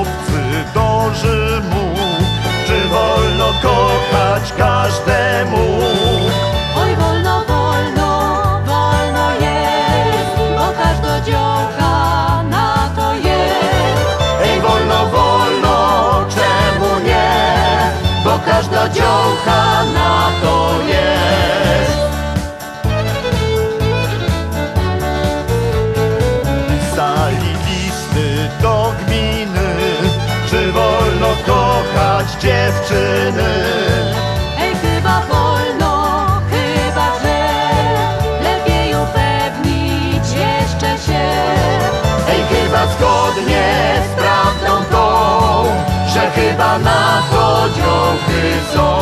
obcy do Rzymu. Czy wolno kochać każdemu? Oj, wolno, wolno, wolno jest, bo każda dziołka na to jest. Ej, wolno, wolno, czemu nie? Bo każda dziołka na to jest. Wolno kochać dziewczyny? Ej, chyba wolno, chyba że lepiej upewnić jeszcze się. Ej, chyba zgodnie z prawdą tą, że chyba na to działky są.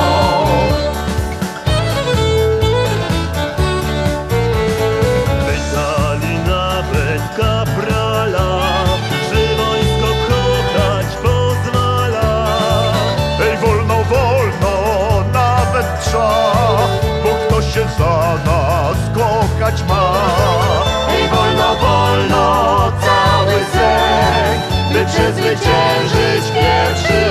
Pytali nawet kaprala, Ej, wolno, wolno, nawet trza, bo kto się za nas kochać ma. Ej, wolno, wolno, cały sek, by przezwyciężyć pierwszy